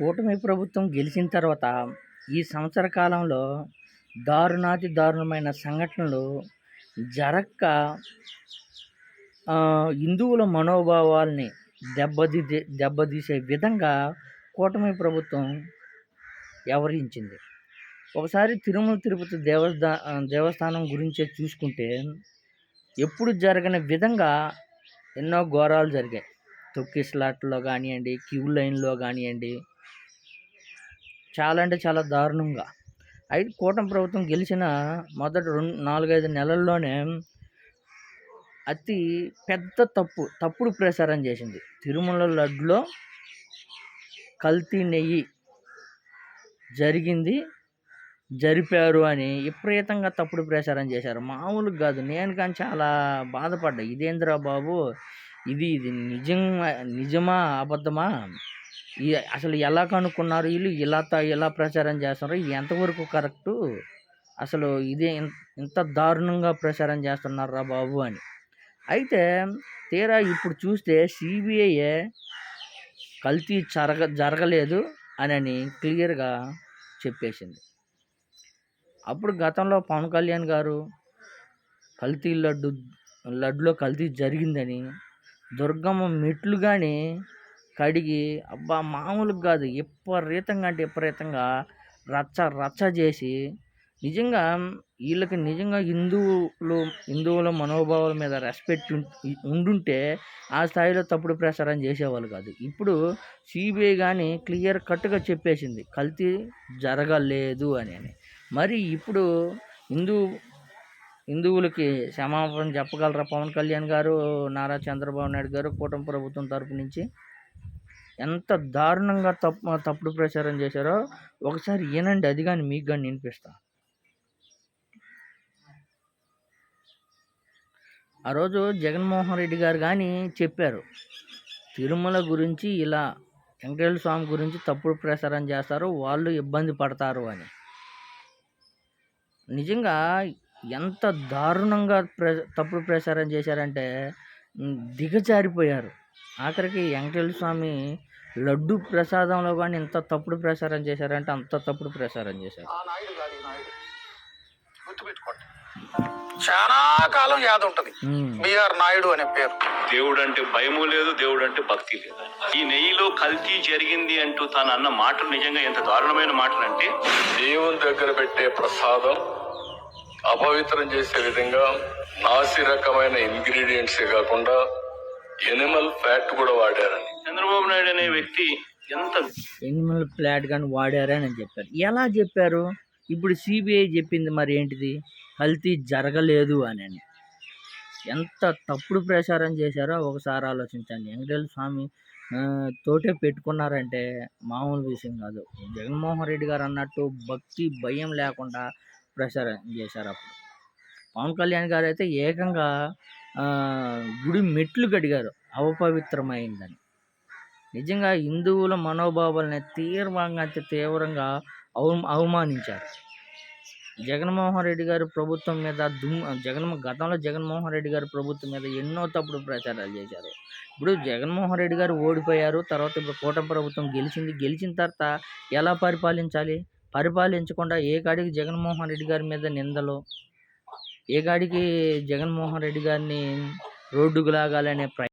కూటమి ప్రభుత్వం గెలిచిన తర్వాత ఈ సంవత్సర కాలంలో దారుణాతి దారుణమైన సంఘటనలు జరక్క హిందువుల మనోభావాల్ని దెబ్బతీ దెబ్బతీసే విధంగా కూటమి ప్రభుత్వం వ్యవహరించింది. ఒకసారి తిరుమల తిరుపతి దేవస్థా దేవస్థానం గురించే చూసుకుంటే ఎప్పుడు జరగని విధంగా ఎన్నో ఘోరాలు జరిగాయి. తొక్కిస్లాట్లో కానివ్వండి క్యూ లైన్లో కానివ్వండి చాలా అంటే చాలా దారుణంగా. అయితే కూటమి ప్రభుత్వం గెలిచిన మొదటి రెండు నాలుగైదు నెలల్లోనే అతి పెద్ద తప్పు తప్పుడు ప్రచారం చేసింది. తిరుమల లడ్డులో కల్తీ నెయ్యి జరిగింది జరిపారు అని విపరీతంగా తప్పుడు ప్రచారం చేశారు. మామూలుగా కాదు నేను కానీ చాలా బాధపడ్డా. ఇదేంద్రా బాబు? ఇది ఇది నిజం నిజమా అబద్ధమా? అసలు ఎలా కనుక్కున్నారు? వీళ్ళు ఇలా త- ఇలా ప్రచారం చేస్తున్నారు. ఇది ఎంతవరకు కరెక్టు? అసలు ఇదే ఇంత దారుణంగా ప్రచారం చేస్తున్నారా బాబు అని. అయితే తీరా ఇప్పుడు చూస్తే సిబిఐ కల్తీ జరగ జరగలేదు అని అని క్లియర్గా చెప్పేసింది. అప్పుడు గతంలో పవన్ కళ్యాణ్ గారు కల్తీ లడ్డు లడ్డులో కల్తీ జరిగిందని దుర్గమ్మ మెట్లు కానీ కడిగి అబ్బా! మామూలుగా కాదు. విపరీతంగా అంటే విపరీతంగా రచ్చ రచ్చ చేసి నిజంగా వీళ్ళకి నిజంగా హిందువులు హిందువుల మనోభావాల మీద రెస్పెక్ట్ ఉండుంటే ఆ స్థాయిలో తప్పుడు ప్రచారం చేసేవాళ్ళు కాదు. ఇప్పుడు సిబిఐ కానీ క్లియర్ కట్గా చెప్పేసింది. కల్తీ జరగలేదు అని అని. మరి ఇప్పుడు హిందూ హిందువులకి క్షమాపణ చెప్పగలరా పవన్ కళ్యాణ్ గారు నారా చంద్రబాబు నాయుడు గారు కూటమి ప్రభుత్వం తరపు నుంచి? ఎంత దారుణంగా తప్పు తప్పుడు ప్రచారం చేశారో ఒకసారి వినండి అది కానీ మీకు కానీ వినిపిస్తా. ఆ రోజు జగన్మోహన్ రెడ్డి గారు కానీ చెప్పారు తిరుమల గురించి ఇలా వెంకటేశ్వర స్వామి గురించి తప్పుడు ప్రచారం చేస్తారు వాళ్ళు ఇబ్బంది పడతారు అని. నిజంగా ఎంత దారుణంగా ప్ర తప్పుడు ప్రచారం చేశారంటే దిగజారిపోయారు. ఆఖరికి వెంకటేశ్వర స్వామి లడ్డు ప్రసాదంలో కానీ ఎంత తప్పుడు ప్రచారం చేశారంటే అంత తప్పుడు ప్రచారం చేశారు. ఆ నాయుడు గారి నాయుడు. గుర్తుపెట్టుకోండి. చాలా కాలం యాద ఉంటది. బిఆర్ నాయుడు అనే పేరు. దేవుడు అంటే భయము లేదు దేవుడు అంటే భక్తి లేదు. ఈ నెయ్యిలో కల్తీ జరిగింది అంటూ తాను అన్న మాటలు నిజంగా ఎంత దారుణమైన మాటలు అంటే దేవుని దగ్గర పెట్టే ప్రసాదం అపవిత్రం చేసే విధంగా నాసి రకమైన ఇంగ్రీడియంట్స్ కాకుండా ఎనిమల్ ఫ్యాట్ కూడా వాడారని. చంద్రబాబు నాయుడు అనే వ్యక్తి ఎంత ఎనిమల్ ప్లాట్ కానీ వాడారని అని చెప్పారు. ఎలా చెప్పారు? ఇప్పుడు సిబిఐ చెప్పింది మరి ఏంటిది? కల్తీ జరగలేదు అని అని ఎంత తప్పుడు ప్రచారం చేశారో ఒకసారి ఆలోచించండి. వెంకటేశ్వర స్వామి తోటే పెట్టుకున్నారంటే మామూలు విషయం కాదు. జగన్మోహన్ రెడ్డి గారు అన్నట్టు భక్తి భయం లేకుండా ప్రచారం చేశారు అప్పుడు. పవన్ కళ్యాణ్ గారు అయితే ఏకంగా గుడి మెట్లు కడిగారు. అవపవిత్రమైందని నిజంగా హిందువుల మనోభావాలని తీవ్రంగా అతి తీవ్రంగా అవ అవమానించారు. జగన్మోహన్ రెడ్డి గారు ప్రభుత్వం మీద దుమ్ జగన్ గతంలో జగన్మోహన్ రెడ్డి గారు ప్రభుత్వం మీద ఎన్నో తప్పుడు ప్రచారాలు చేశారు. ఇప్పుడు జగన్మోహన్ రెడ్డి గారు ఓడిపోయారు తర్వాత ఇప్పుడు కూటమి ప్రభుత్వం గెలిచింది. గెలిచిన తర్వాత ఎలా పరిపాలించాలి? పరిపాలించకుండా ఏ కాడికి జగన్మోహన్ రెడ్డి గారి మీద నిందలు? ఏ కాడికి జగన్మోహన్ రెడ్డి గారిని రోడ్డుకు లాగాలనే ప్రయత్నం